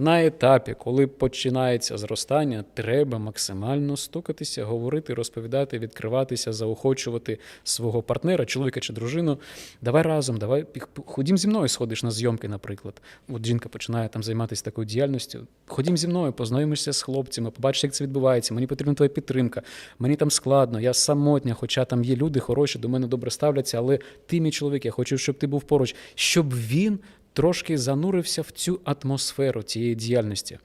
на етапі, коли починається зростання, треба максимально стукатися, говорити, розповідати, відкриватися, заохочувати свого партнера, чоловіка чи дружину. Давай разом, давай ходім зі мною, сходиш на зйомки, наприклад. От жінка починає там займатися такою діяльністю. Ходім зі мною, познайомишся з хлопцями, побачиш, як це відбувається. Мені потрібна твоя підтримка. Мені там складно, я самотня, хоча там є люди хороші, до мене добре ставляться, але ти мій чоловік, я хочу, щоб ти був поруч, щоб він трошки занурився в цю атмосферу цієї діяльності.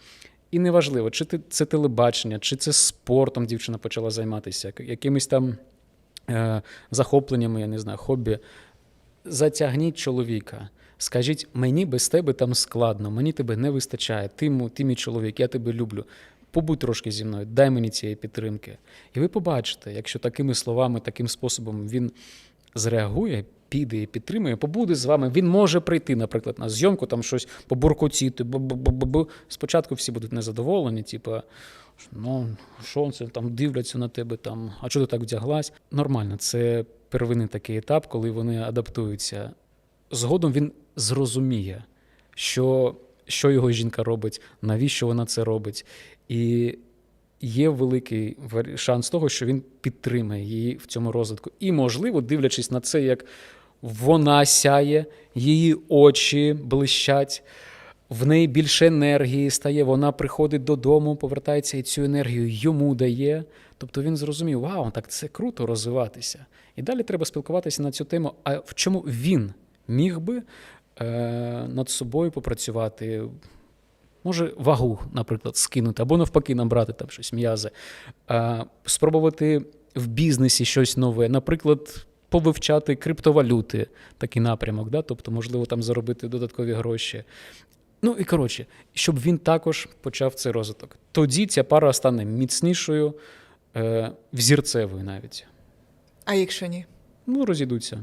І неважливо, чи це телебачення, чи це спортом дівчина почала займатися, якимись там е, захопленнями, я не знаю, хобі. Затягніть чоловіка. Скажіть, мені без тебе там складно, мені тебе не вистачає. Ти, ти мій чоловік, я тебе люблю. Побудь трошки зі мною, дай мені цієї підтримки. І ви побачите, якщо такими словами, таким способом він зреагує, піде і підтримує, побуде з вами. Він може прийти, наприклад, на зйомку, там щось побуркотіти. Спочатку всі будуть незадоволені, типу, ну, що це там дивляться на тебе, там, а чого ти так вдяглась? Нормально, це первинний такий етап, коли вони адаптуються. Згодом він зрозуміє, що, що його жінка робить, навіщо вона це робить. І є великий шанс того, що він підтримає її в цьому розвитку. І, можливо, дивлячись на це, як вона сяє, її очі блищать, в неї більше енергії стає, вона приходить додому, повертається і цю енергію йому дає. Тобто він зрозумів, вау, так це круто розвиватися. І далі треба спілкуватися на цю тему. А в чому він міг би е, над собою попрацювати? Може, вагу, наприклад, скинути, або навпаки, набрати там щось м'язи, а, спробувати в бізнесі щось нове, наприклад, повивчати криптовалюти, такий напрямок, да? тобто, можливо, там заробити додаткові гроші. Ну і коротше, щоб він також почав цей розвиток. Тоді ця пара стане міцнішою, е, взірцевою навіть. А якщо ні? Ну, розійдуться.